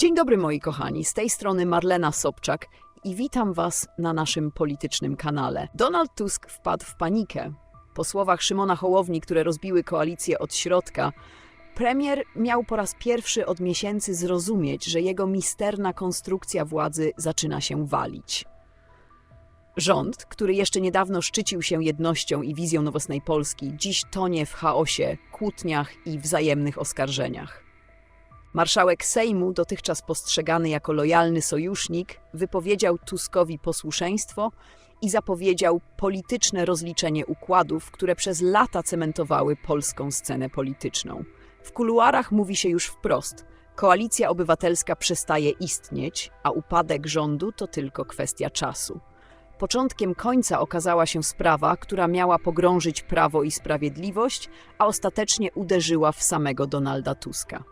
Dzień dobry moi kochani, z tej strony Marlena Sobczak i witam Was na naszym politycznym kanale. Donald Tusk wpadł w panikę. Po słowach Szymona Hołowni, które rozbiły koalicję od środka, premier miał po raz pierwszy od miesięcy zrozumieć, że jego misterna konstrukcja władzy zaczyna się walić. Rząd, który jeszcze niedawno szczycił się jednością i wizją nowoczesnej Polski, dziś tonie w chaosie, kłótniach i wzajemnych oskarżeniach. Marszałek Sejmu, dotychczas postrzegany jako lojalny sojusznik, wypowiedział Tuskowi posłuszeństwo i zapowiedział polityczne rozliczenie układów, które przez lata cementowały polską scenę polityczną. W kuluarach mówi się już wprost: koalicja obywatelska przestaje istnieć, a upadek rządu to tylko kwestia czasu. Początkiem końca okazała się sprawa, która miała pogrążyć prawo i sprawiedliwość, a ostatecznie uderzyła w samego Donalda Tuska.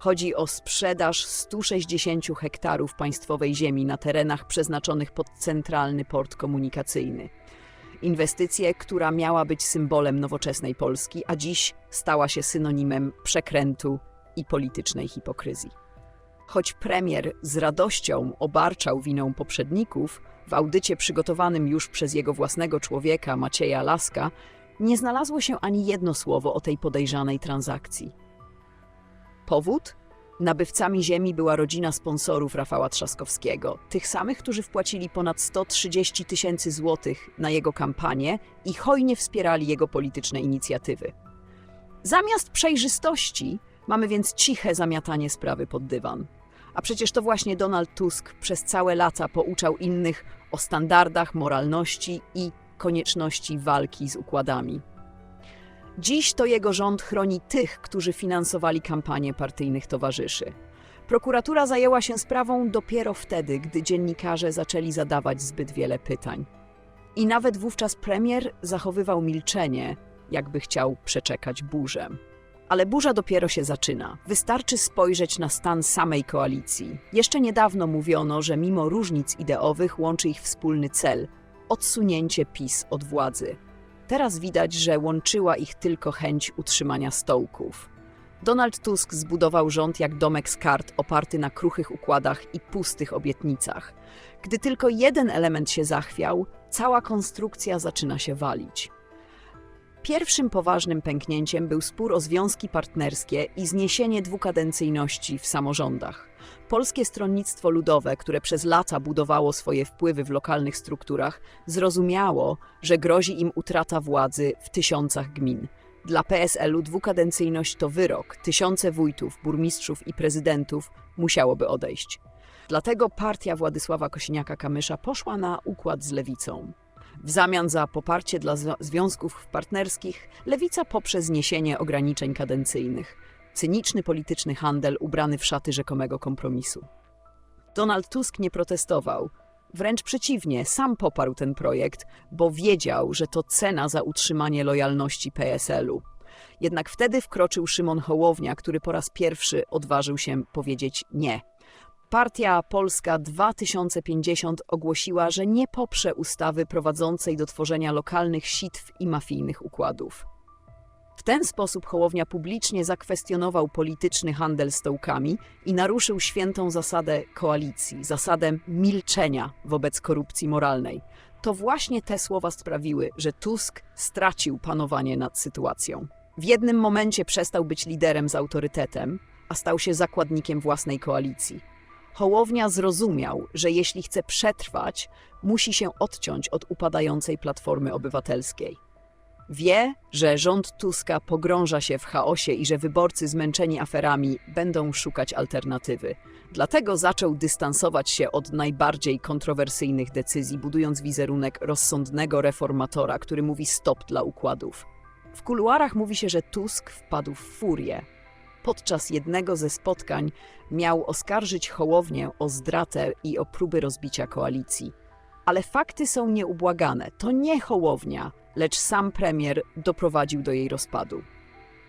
Chodzi o sprzedaż 160 hektarów państwowej ziemi na terenach przeznaczonych pod centralny port komunikacyjny. Inwestycję, która miała być symbolem nowoczesnej Polski, a dziś stała się synonimem przekrętu i politycznej hipokryzji. Choć premier z radością obarczał winą poprzedników, w audycie przygotowanym już przez jego własnego człowieka, Macieja Laska, nie znalazło się ani jedno słowo o tej podejrzanej transakcji. Powód? Nabywcami ziemi była rodzina sponsorów Rafała Trzaskowskiego, tych samych, którzy wpłacili ponad 130 tysięcy złotych na jego kampanię i hojnie wspierali jego polityczne inicjatywy. Zamiast przejrzystości mamy więc ciche zamiatanie sprawy pod dywan. A przecież to właśnie Donald Tusk przez całe lata pouczał innych o standardach, moralności i konieczności walki z układami. Dziś to jego rząd chroni tych, którzy finansowali kampanię partyjnych towarzyszy. Prokuratura zajęła się sprawą dopiero wtedy, gdy dziennikarze zaczęli zadawać zbyt wiele pytań. I nawet wówczas premier zachowywał milczenie, jakby chciał przeczekać burzę. Ale burza dopiero się zaczyna. Wystarczy spojrzeć na stan samej koalicji. Jeszcze niedawno mówiono, że mimo różnic ideowych łączy ich wspólny cel odsunięcie PiS od władzy. Teraz widać, że łączyła ich tylko chęć utrzymania stołków. Donald Tusk zbudował rząd jak domek z kart oparty na kruchych układach i pustych obietnicach. Gdy tylko jeden element się zachwiał, cała konstrukcja zaczyna się walić. Pierwszym poważnym pęknięciem był spór o związki partnerskie i zniesienie dwukadencyjności w samorządach. Polskie Stronnictwo Ludowe, które przez lata budowało swoje wpływy w lokalnych strukturach, zrozumiało, że grozi im utrata władzy w tysiącach gmin. Dla PSL-u dwukadencyjność to wyrok, tysiące wójtów, burmistrzów i prezydentów musiałoby odejść. Dlatego partia Władysława Kosiniaka-Kamysza poszła na układ z lewicą. W zamian za poparcie dla związków partnerskich, lewica poprze zniesienie ograniczeń kadencyjnych. Cyniczny polityczny handel ubrany w szaty rzekomego kompromisu. Donald Tusk nie protestował. Wręcz przeciwnie, sam poparł ten projekt, bo wiedział, że to cena za utrzymanie lojalności PSL-u. Jednak wtedy wkroczył Szymon Hołownia, który po raz pierwszy odważył się powiedzieć nie. Partia Polska 2050 ogłosiła, że nie poprze ustawy prowadzącej do tworzenia lokalnych sitw i mafijnych układów. W ten sposób Hołownia publicznie zakwestionował polityczny handel stołkami i naruszył świętą zasadę koalicji, zasadę milczenia wobec korupcji moralnej. To właśnie te słowa sprawiły, że Tusk stracił panowanie nad sytuacją. W jednym momencie przestał być liderem z autorytetem, a stał się zakładnikiem własnej koalicji. Hołownia zrozumiał, że jeśli chce przetrwać, musi się odciąć od upadającej Platformy Obywatelskiej. Wie, że rząd Tuska pogrąża się w chaosie i że wyborcy zmęczeni aferami będą szukać alternatywy. Dlatego zaczął dystansować się od najbardziej kontrowersyjnych decyzji, budując wizerunek rozsądnego reformatora, który mówi stop dla układów. W kuluarach mówi się, że Tusk wpadł w furię. Podczas jednego ze spotkań miał oskarżyć Hołownię o zdratę i o próby rozbicia koalicji. Ale fakty są nieubłagane. To nie Hołownia, lecz sam premier doprowadził do jej rozpadu.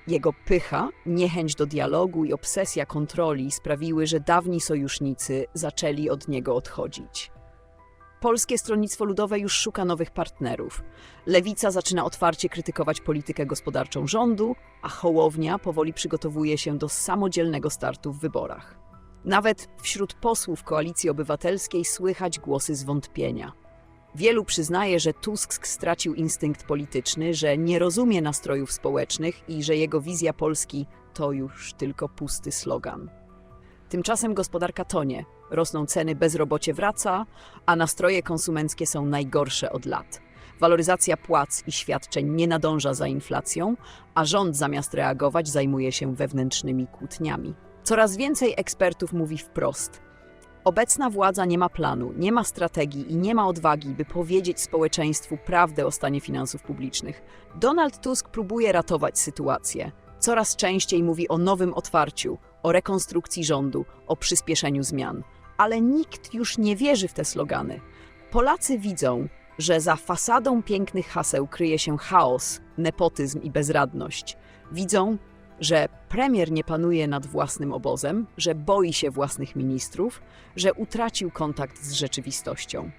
Jego pycha, niechęć do dialogu i obsesja kontroli sprawiły, że dawni sojusznicy zaczęli od niego odchodzić. Polskie Stronnictwo Ludowe już szuka nowych partnerów. Lewica zaczyna otwarcie krytykować politykę gospodarczą rządu, a Hołownia powoli przygotowuje się do samodzielnego startu w wyborach. Nawet wśród posłów Koalicji Obywatelskiej słychać głosy zwątpienia. Wielu przyznaje, że Tusk stracił instynkt polityczny, że nie rozumie nastrojów społecznych i że jego wizja Polski to już tylko pusty slogan. Tymczasem gospodarka tonie, rosną ceny, bezrobocie wraca, a nastroje konsumenckie są najgorsze od lat. Waloryzacja płac i świadczeń nie nadąża za inflacją, a rząd zamiast reagować zajmuje się wewnętrznymi kłótniami. Coraz więcej ekspertów mówi wprost: Obecna władza nie ma planu, nie ma strategii i nie ma odwagi, by powiedzieć społeczeństwu prawdę o stanie finansów publicznych. Donald Tusk próbuje ratować sytuację. Coraz częściej mówi o nowym otwarciu, o rekonstrukcji rządu, o przyspieszeniu zmian. Ale nikt już nie wierzy w te slogany. Polacy widzą, że za fasadą pięknych haseł kryje się chaos, nepotyzm i bezradność. Widzą, że premier nie panuje nad własnym obozem, że boi się własnych ministrów, że utracił kontakt z rzeczywistością.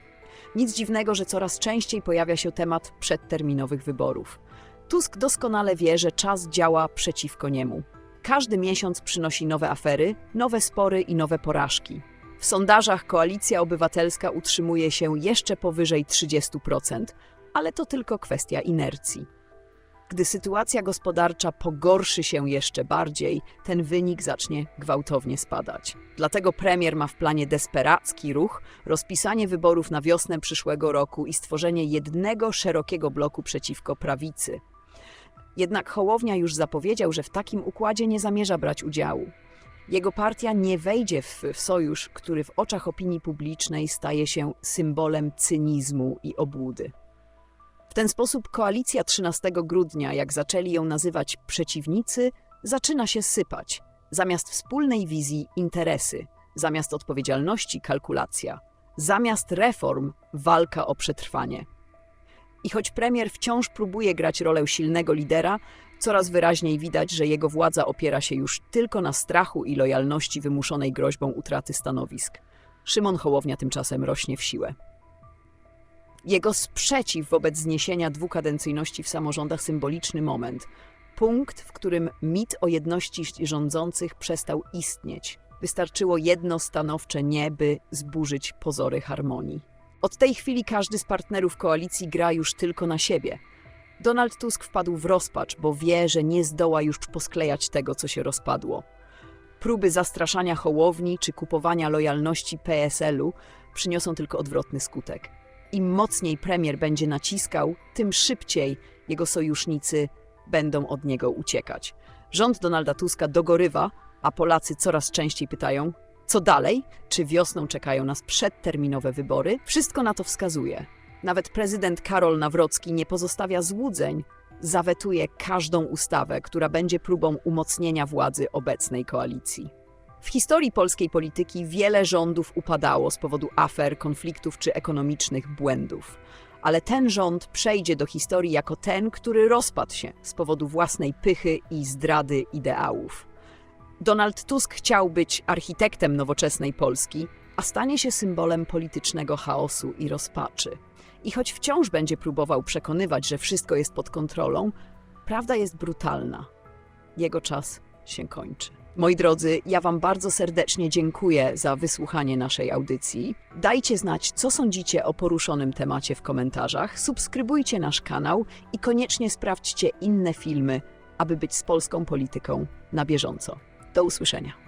Nic dziwnego, że coraz częściej pojawia się temat przedterminowych wyborów. Tusk doskonale wie, że czas działa przeciwko niemu. Każdy miesiąc przynosi nowe afery, nowe spory i nowe porażki. W sondażach Koalicja Obywatelska utrzymuje się jeszcze powyżej 30%, ale to tylko kwestia inercji. Gdy sytuacja gospodarcza pogorszy się jeszcze bardziej, ten wynik zacznie gwałtownie spadać. Dlatego premier ma w planie desperacki ruch, rozpisanie wyborów na wiosnę przyszłego roku i stworzenie jednego szerokiego bloku przeciwko prawicy. Jednak Hołownia już zapowiedział, że w takim układzie nie zamierza brać udziału. Jego partia nie wejdzie w, w sojusz, który w oczach opinii publicznej staje się symbolem cynizmu i obłudy. W ten sposób koalicja 13 grudnia, jak zaczęli ją nazywać przeciwnicy, zaczyna się sypać. Zamiast wspólnej wizji interesy, zamiast odpowiedzialności kalkulacja, zamiast reform walka o przetrwanie. I choć premier wciąż próbuje grać rolę silnego lidera, coraz wyraźniej widać, że jego władza opiera się już tylko na strachu i lojalności wymuszonej groźbą utraty stanowisk. Szymon Hołownia tymczasem rośnie w siłę. Jego sprzeciw wobec zniesienia dwukadencyjności w samorządach symboliczny moment. Punkt, w którym mit o jedności rządzących przestał istnieć. Wystarczyło jedno stanowcze nie, by zburzyć pozory harmonii. Od tej chwili każdy z partnerów koalicji gra już tylko na siebie. Donald Tusk wpadł w rozpacz, bo wie, że nie zdoła już posklejać tego, co się rozpadło. Próby zastraszania Hołowni czy kupowania lojalności PSL-u przyniosą tylko odwrotny skutek. Im mocniej premier będzie naciskał, tym szybciej jego sojusznicy będą od niego uciekać. Rząd Donalda Tuska dogorywa, a Polacy coraz częściej pytają, co dalej? Czy wiosną czekają nas przedterminowe wybory? Wszystko na to wskazuje. Nawet prezydent Karol Nawrocki nie pozostawia złudzeń, zawetuje każdą ustawę, która będzie próbą umocnienia władzy obecnej koalicji. W historii polskiej polityki wiele rządów upadało z powodu afer, konfliktów czy ekonomicznych błędów. Ale ten rząd przejdzie do historii jako ten, który rozpadł się z powodu własnej pychy i zdrady ideałów. Donald Tusk chciał być architektem nowoczesnej Polski, a stanie się symbolem politycznego chaosu i rozpaczy. I choć wciąż będzie próbował przekonywać, że wszystko jest pod kontrolą, prawda jest brutalna. Jego czas się kończy. Moi drodzy, ja Wam bardzo serdecznie dziękuję za wysłuchanie naszej audycji. Dajcie znać, co sądzicie o poruszonym temacie w komentarzach, subskrybujcie nasz kanał i koniecznie sprawdźcie inne filmy, aby być z polską polityką na bieżąco. Do usłyszenia.